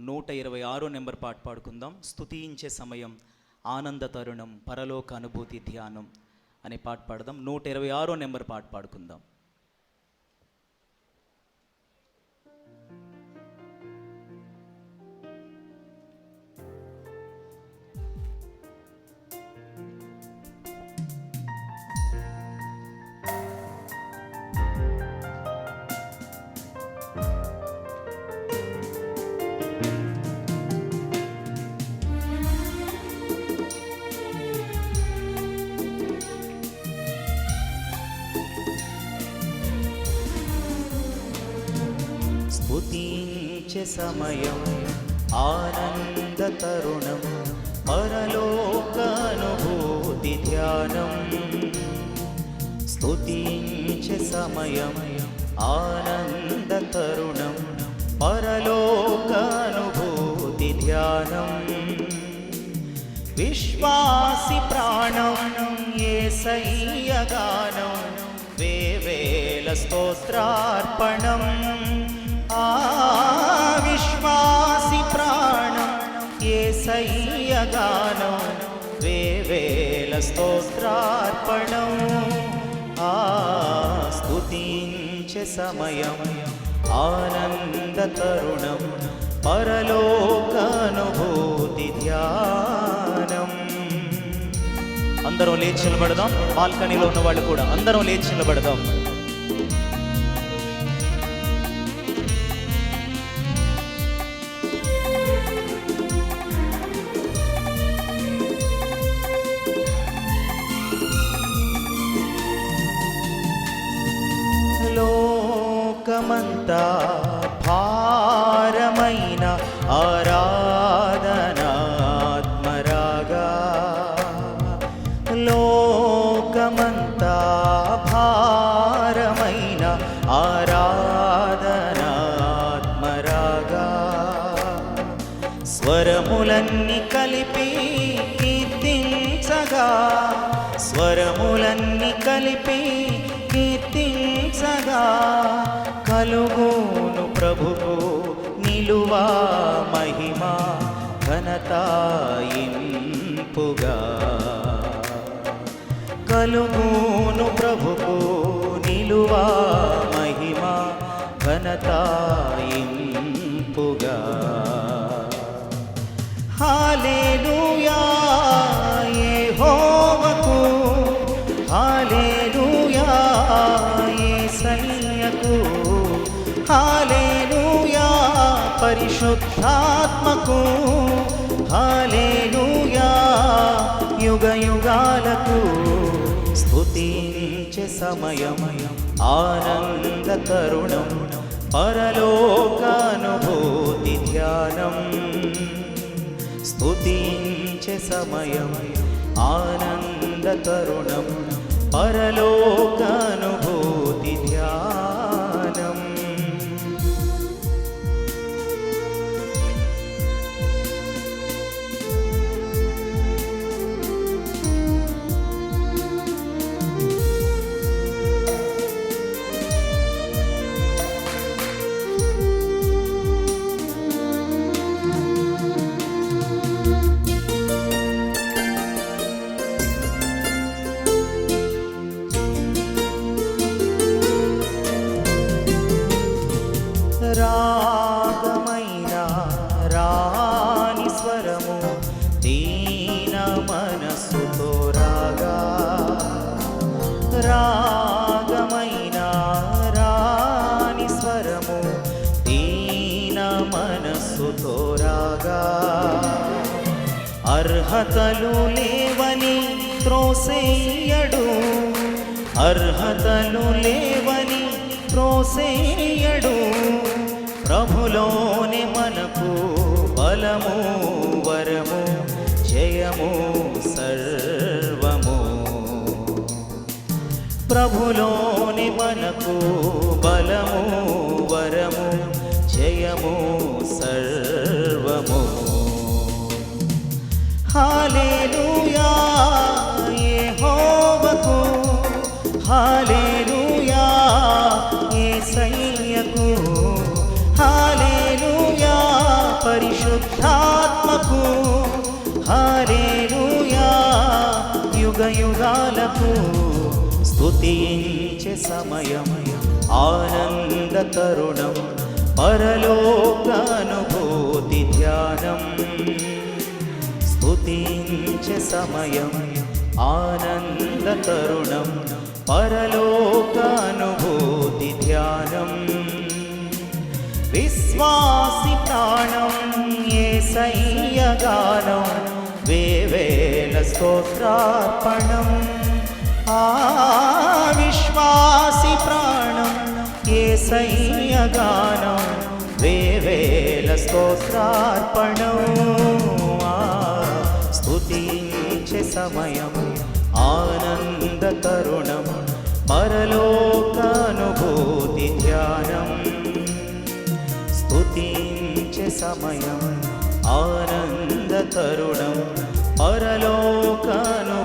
నూట ఇరవై ఆరో నెంబర్ పాట పాడుకుందాం. స్థుతించే సమయం ఆనంద తరుణం పరలోక అనుభూతి ధ్యానం అనే పాట పాడదాం. నూట ఇరవై ఆరో నెంబర్ పాట పాడుకుందాం. స్తుతించే సమయం ఆనంద తరుణం పరలోక అనుభూతి ధ్యానం. స్తుతించే సమయం ఆనంద తరుణం పరలోక అనుభూతి ధ్యానం. విశ్వాసి ప్రాణం ఏ సయ్యగానం వేవేల స్తోత్రార్పణం. విశ్వాసి ప్రాణం ఏ గానం. వేవేల స్తోత్రార్పణం. ఆ స్తుతించే సమయం ఆనంద తరుణం పరలోకానుభూతి ధ్యానం. అందరం లేచి నిలబడదాం బాల్కనీలో ఉన్న వాళ్ళు కూడా అందరం లేచి నిలబడదాం. లోకమంతా భారమైన ఆరాధనాత్మరాగా. లోకమంతా భారమైన ఆరాధనాత్మరాగా. స్వరములన్నీ కలిపి కీర్తించగా. స్వరములన్నీ కలిపి కీర్తించగా. కలుగును ప్రభువు నిలువా మహిమా ఘనతాయింపుగా. కలుగును ప్రభువు నిలువా మహిమా ఘనతాయింపుగా. హాలేలుయా యెహోవాకు హాలేలుయా యేసయ్యకు. హాలేలుయా పరిశుద్ధాత్మకు హాలేలుయా యుగ యుగాలకు స్తుతించే సమయమయం ఆనంద తరుణం పరలోకానుభూతి ధ్యానం. స్తుతించే సమయమయం ఆనంద తరుణం పరలోకానుభూతి ధ్యానం. రాగమైన రాణి స్వరము దీన మనస్సుతో రాగా. రాగమైన రాణి స్వరము దీన మనస్సుతో రాగా. అర్హతలు లేవని త్రోసేయడు అర్హతలు లేవని త్రోసేయడు. ప్రభులోని మనకు బలము వరము జయము సర్వము. ప్రభులోని మనకు బలము వరము జయము సర్వము. హాలేలుయా యెహోవాకు హాలేలుయా యేసయ్యకు హాలేలుయా పరి హాలేలుయా యుగ యుగాలకు స్తుతించే సమయం ఆనంద పరలోకానుభూతి ధ్యానం. స్తుతించే సమయం ఆనంద పరలో గానం వేవేల స్తోత్రార్పణం. ఆ విశ్వాసి ప్రాణం ఏ గానం వేవేల స్తోత్రార్పణం. ఆ స్తుతించే సమయం ఆనంద తరుణం పరలోకానుభూతి ధ్యానం. స్తుతించే సమయం आनन्दतरुणम् परलोकानु